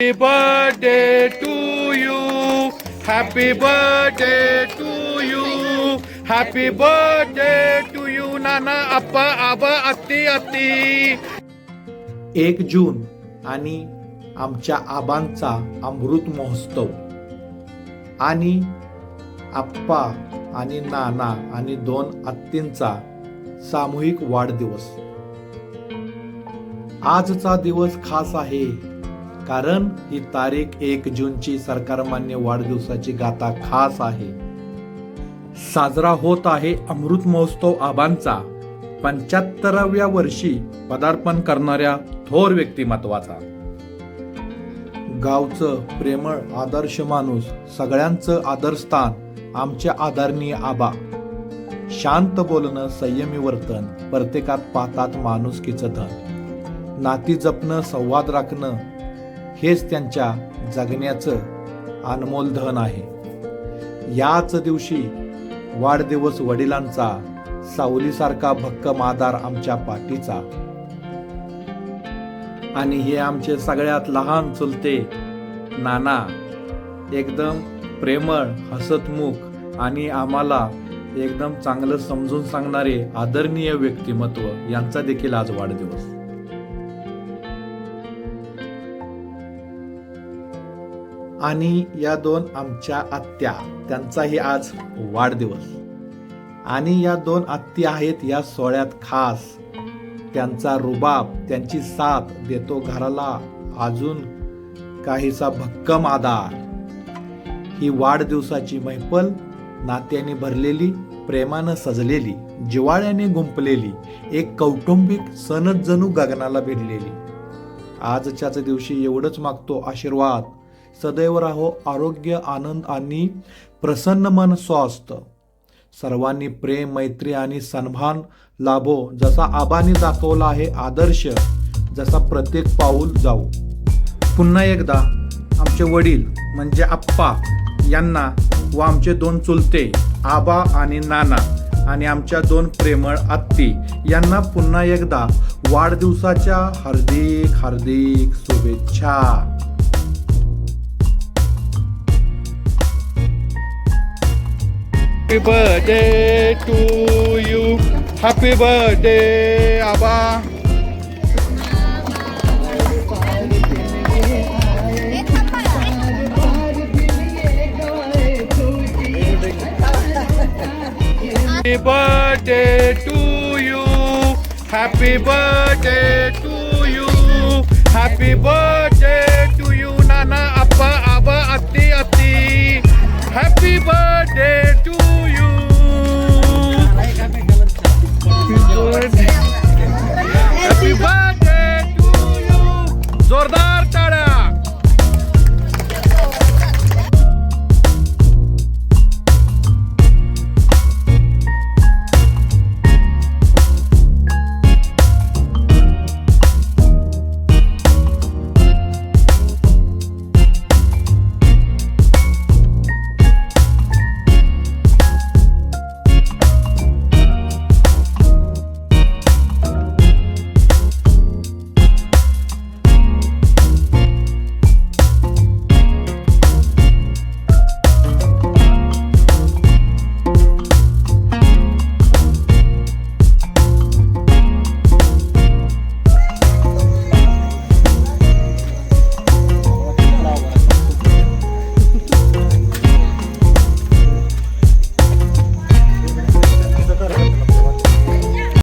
Happy birthday to you. Happy birthday to you. Happy birthday to you. नाना आप्पा आबा अत्ती अत्ती एक जून आणि आमच्या आबांचा अमृत महोत्सव आणि आप्पा आणि नाना आणि दोन आत्तींचा सामूहिक वाढदिवस आजचा दिवस खास आहे कारण ही तारीख एक जूनची सरकारमान्य वाढदिवसाची गाथा खास आहे. साजरा होत आहे अमृत महोत्सव आबांचा. पंच्याहत्तराव्या वर्षी पदार्पण करणाऱ्या थोर व्यक्तिमत्वाचा. गावचं प्रेमळ आदर्श माणूस सगळ्यांचं आदरस्थान आमच्या आदरणीय आबा. शांत बोलणं संयमी वर्तन प्रत्येकात पाहतात माणुसकीचं धन. नाती जपणं संवाद राखणं हेच त्यांच्या जगण्याचं अनमोल धन आहे. याच दिवशी वाढदिवस वडिलांचा सावलीसारखा भक्कम आधार आमच्या पाठीचा. आणि हे आमचे सगळ्यात लहान चुलते नाना एकदम प्रेमळ हसतमुख आणि आम्हाला एकदम चांगलं समजून सांगणारे आदरणीय व्यक्तिमत्व यांचा देखील आज वाढदिवस. आणि या दोन आमच्या आत्या त्यांचाही आज वाढदिवस. आणि या दोन आत्या आहेत या सोहळ्यात खास. त्यांचा रुबाब त्यांची साथ देतो घराला अजून काहीसा भक्कम आधार. ही वाढदिवसाची मैफल नात्याने भरलेली प्रेमानं सजलेली जिवाळ्याने गुंपलेली एक कौटुंबिक सणच जणू गगनाला भिडलेली. आजच्याच दिवशी एवढंच मागतो आशीर्वाद. सदैव राहो आरोग्य आनंद आणि प्रसन्न मन स्वस्थ. सर्वांनी प्रेम मैत्री आणि सन्मान लाभो. जसा आबानी दाखवला आहे आदर्श जसा प्रत्येक पाऊल जाऊ पुन्हा एकदा आमचे वडील म्हणजे आप्पा यांना व आमचे दोन चुलते आबा आणि नाना आणि आमच्या दोन प्रेमळ आत्ती यांना पुन्हा एकदा वाढदिवसाच्या हार्दिक हार्दिक शुभेच्छा. Happy birthday to you. Happy birthday Aba Happy birthday to you. Happy birthday to you. Happy birthday